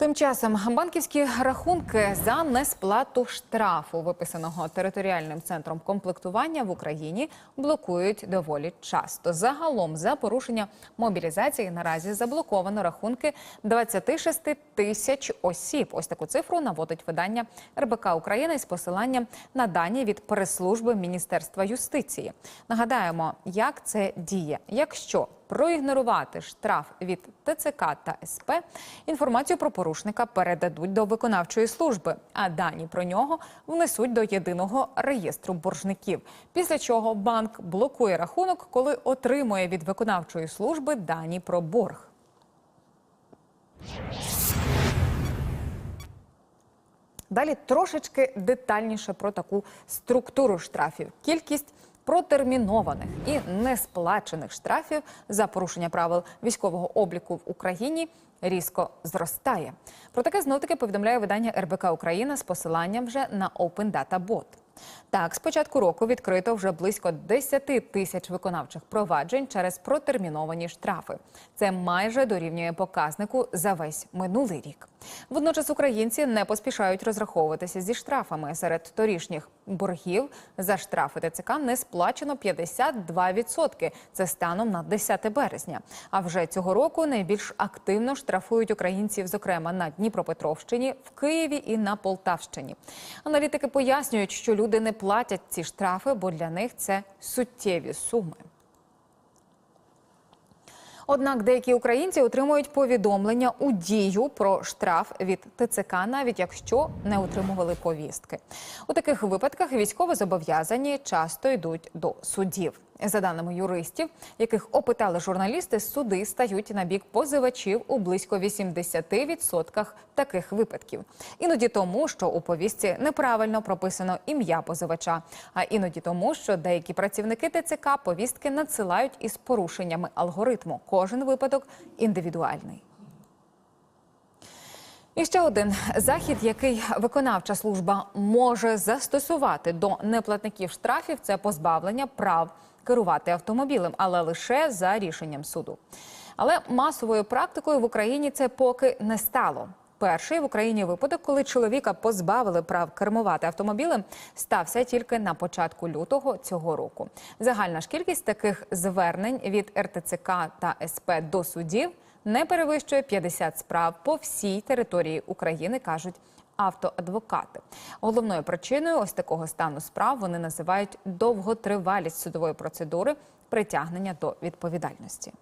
Тим часом банківські рахунки за несплату штрафу, виписаного територіальним центром комплектування в Україні, блокують доволі часто. Загалом за порушення мобілізації наразі заблоковано рахунки 26 тисяч осіб. Ось таку цифру наводить видання РБК України з посиланням на дані від прес-служби Міністерства юстиції. Нагадаємо, як це діє, якщо проігнорувати штраф від ТЦК та СП, інформацію про порушника передадуть до виконавчої служби, а дані про нього внесуть до єдиного реєстру боржників. Після чого банк блокує рахунок, коли отримує від виконавчої служби дані про борг. Далі трошечки детальніше про таку структуру штрафів. Кількість протермінованих і несплачених штрафів за порушення правил військового обліку в Україні різко зростає. Про таке знов-таки повідомляє видання РБК Україна з посиланням вже на Open Data. Так, з початку року відкрито вже близько 10 тисяч виконавчих проваджень через протерміновані штрафи. Це майже дорівнює показнику за весь минулий рік. Водночас українці не поспішають розраховуватися зі штрафами. Серед торішніх боргів за штрафи ТЦК не сплачено 52%. Це станом на 10 березня. А вже цього року найбільш активно штрафують українців, зокрема на Дніпропетровщині, в Києві і на Полтавщині. Аналітики пояснюють, що люди не платять ці штрафи, бо для них це суттєві суми. Однак деякі українці отримують повідомлення у дію про штраф від ТЦК, навіть якщо не отримували повістки. У таких випадках військово зобов'язані часто йдуть до судів. За даними юристів, яких опитали журналісти, суди стають на бік позивачів у близько 80% таких випадків. Іноді тому, що у повістці неправильно прописано ім'я позивача, а іноді тому, що деякі працівники ТЦК повістки надсилають із порушеннями алгоритму. Кожен випадок індивідуальний. І ще один захід, який виконавча служба може застосувати до неплатників штрафів, це позбавлення прав керувати автомобілем, але лише за рішенням суду. Але масовою практикою в Україні це поки не стало. Перший в Україні випадок, коли чоловіка позбавили прав кермувати автомобілем, стався тільки на початку лютого цього року. Загальна ж кількість таких звернень від РТЦК та СП до судів не перевищує 50 справ по всій території України, кажуть автоадвокати. Головною причиною ось такого стану справ вони називають довготривалість судової процедури притягнення до відповідальності.